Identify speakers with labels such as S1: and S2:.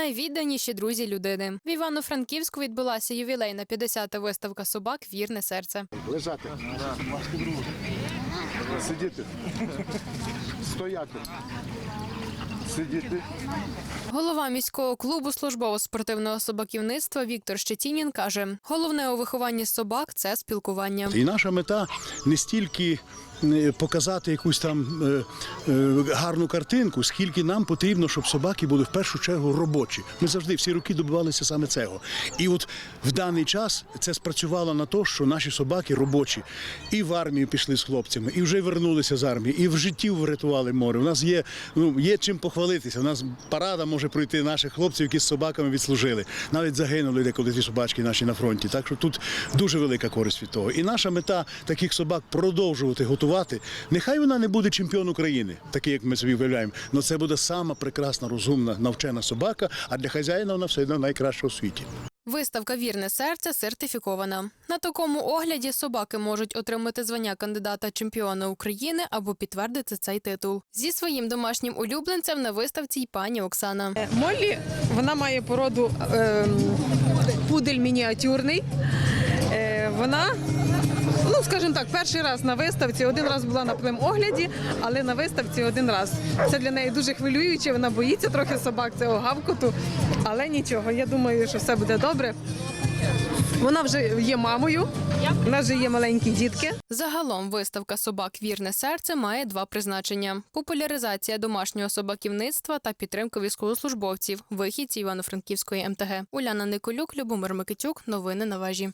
S1: Найвідданіші друзі людини. В Івано-Франківську відбулася ювілейна 50-та виставка собак Вірне серце.
S2: Лежати. Сидіти. Стояти. Сидіти.
S1: Голова міського клубу службово-спортивного собаківництва Віктор Щетінін каже: головне у вихованні собак це спілкування.
S3: І наша мета не стільки показати якусь там е, е, гарну картинку, скільки нам потрібно, щоб собаки були в першу чергу робочі. Ми завжди всі роки добивалися саме цього. І от в даний час це спрацювало на те, що наші собаки робочі і в армію пішли з хлопцями, і вже вернулися з армії, і в житті врятували море. У нас є, ну, є чим похвалитися. У нас парада може пройти наших хлопців, які з собаками відслужили. Навіть загинули деколи ті собачки наші на фронті. Так що тут дуже велика користь від того. І наша мета таких собак продовжувати готувати. Нехай вона не буде чемпіон України, такий, як ми собі уявляємо. але це буде сама прекрасна, розумна, навчена собака, а для хазяїна вона все одно найкраща у світі.
S1: Виставка Вірне серце сертифікована. На такому огляді собаки можуть отримати звання кандидата чемпіона України або підтвердити цей титул. Зі своїм домашнім улюбленцем на виставці й пані Оксана.
S4: Моллі вона має породу ем, пудель мініатюрний. Вона, ну скажімо так, перший раз на виставці, один раз була на огляді, але на виставці один раз. Це для неї дуже хвилююче. Вона боїться трохи собак цього гавкоту, але нічого. Я думаю, що все буде добре. Вона вже є мамою, у нас вже є маленькі дітки.
S1: Загалом виставка собак Вірне серце має два призначення: популяризація домашнього собаківництва та підтримка військовослужбовців, вихідців Івано-Франківської МТГ. Уляна Николюк, Любомир Микитюк. Новини на вежі.